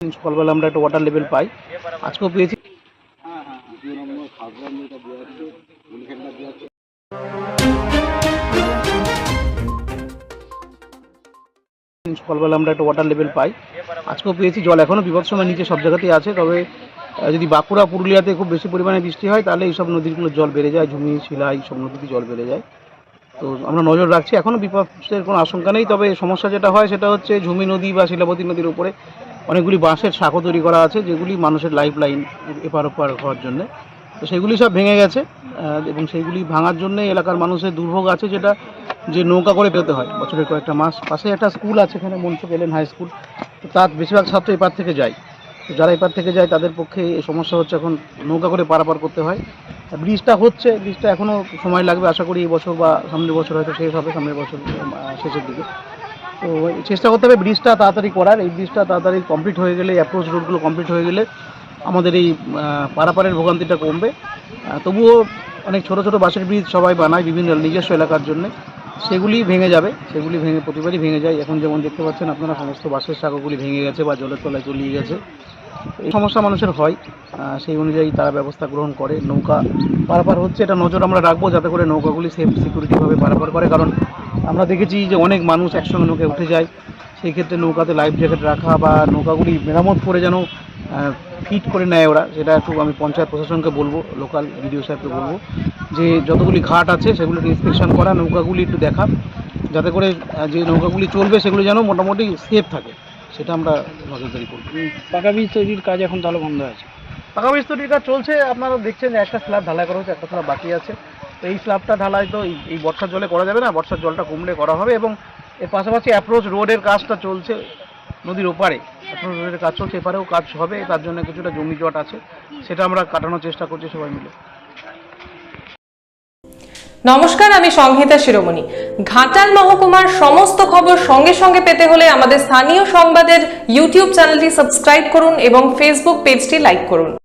সকালবেলা আমরা একটা ওয়াটার লেভেল পাই। আজকেও পেয়েছি। সকালবেলা আমরা একটা ওয়াটার লেভেল পাই। আজকেও পেয়েছি। জল এখনও বিপদ সময় নিচে সব জায়গাতেই আছে। তবে যদি বাঁকুড়া, পুরুলিয়াতে খুব বেশি পরিমাণে বৃষ্টি হয়, তাহলে এইসব নদীগুলোর জল বেড়ে যায়। ঝুমি, শিলা, এইসব নদীতে জল বেড়ে যায়। তো আমরা নজর রাখছি। এখনও বিপদের কোনো আশঙ্কা নেই। তবে সমস্যা যেটা হয়, সেটা হচ্ছে ঝুমি নদী বা শিলাবতী নদীর উপরে অনেকগুলি বাঁশের শাখো তৈরি করা আছে, যেগুলি মানুষের লাইফ লাইন এপার ওপার হওয়ার জন্য। তো সেগুলি সব ভেঙে গেছে এবং সেইগুলি ভাঙার জন্য এলাকার মানুষের দুর্ভোগ আছে, যেটা যে নৌকা করে পেতে হয় বছরের কয়েকটা মাস। পাশে একটা স্কুল আছে এখানে, মনসুখ এলেন হাই স্কুল তো তার বেশিরভাগ ছাত্র এপার থেকে যায়। তো যারা এপার থেকে যায়, তাদের পক্ষে এই সমস্যা হচ্ছে এখন নৌকা করে পারাপার করতে হয়। ব্রিজটা হচ্ছে ব্রিজটা এখনও সময় লাগবে, আশা করি এই বছর বা সামনের বছর হয়তো শেষ হবে, সামনের বছর শেষের দিকে। তো চেষ্টা করতে হবে ব্রিজটা তাড়াতাড়ি করার। এই ব্রিজটা তাড়াতাড়ি কমপ্লিট হয়ে গেলে অ্যাপ্রোচ রোডগুলো কমপ্লিট হয়ে গেলে আমাদের এই পারাপারের ভোগান্তিটা কমবে। তবুও অনেক ছোট ছোট বাসের ব্রিজ সবাই বানায় বিভিন্ন নিজস্ব এলাকার জন্য। সেগুলি ভেঙে যাবে, সেগুলি ভেঙে, প্রতিবারই ভেঙে যায়। এখন যেমন দেখতে পাচ্ছেন আপনারা, সমস্ত বাসের শাখাগুলি ভেঙে গেছে বা জলের তলায় চলিয়ে গেছে। এই সমস্যা মানুষের হয় সেই অনুযায়ী তারা ব্যবস্থা গ্রহণ করে। নৌকা পারাপার হচ্ছে, এটা নজর আমরা রাখব, যাতে করে নৌকাগুলি সেফ সিকিউরিটিভাবে পারাপার করে। কারণ আমরা দেখেছি যে অনেক মানুষ একসঙ্গে নৌকায় উঠে যায়। সেই ক্ষেত্রে নৌকাতে লাইফ জ্যাকেট রাখা বা নৌকাগুলি মেরামত করে যেন ফিট করে নেয় ওরা সেটা একটু আমি পঞ্চায়েত প্রশাসনকে বলব লোকাল বিডিও সাহেবকে বলব। যে যতগুলি ঘাট আছে সেগুলোকে ইন্সপেকশন করা নৌকাগুলি একটু দেখা যাতে করে যে নৌকাগুলি চলবে সেগুলো যেন মোটামুটি সেফ থাকে সেটা আমরা নজরদারি করব। পাকা বীজ তৈরির কাজ এখন তাহলে বন্ধ আছে। পাকা মিস্ত্রির কাজ চলছে আপনারা দেখছেন যে একটা স্ল্যাব ঢালাই করা হচ্ছে একটা স্ল্যাব বাকি আছে। এই স্ল্যাবটা ঢালাই তো এই- বর্ষার জলে করা যাবে না, বর্ষার জলটা কমলে করা হবে এবং এর পাশাপাশি অ্যাপ্রোচ রোডের কাজটা চলছে নদীর ওপারে। অ্যাপ্রোচ রোডের কাজ চলছে, এপারেও কাজ হবে, তার জন্য কিছুটা জমি জট আছে, সেটা আমরা কাটানোর চেষ্টা করছি সবাই মিলে। নমস্কার, আমি সংহিতা শিরোমণি। ঘাটাল মহকুমার সমস্ত খবর সঙ্গে সঙ্গে পেতে হলে আমাদের স্থানীয় সংবাদের ইউটিউব চ্যানেলটি সাবস্ক্রাইব করুন এবং ফেসবুক পেজটি লাইক করুন।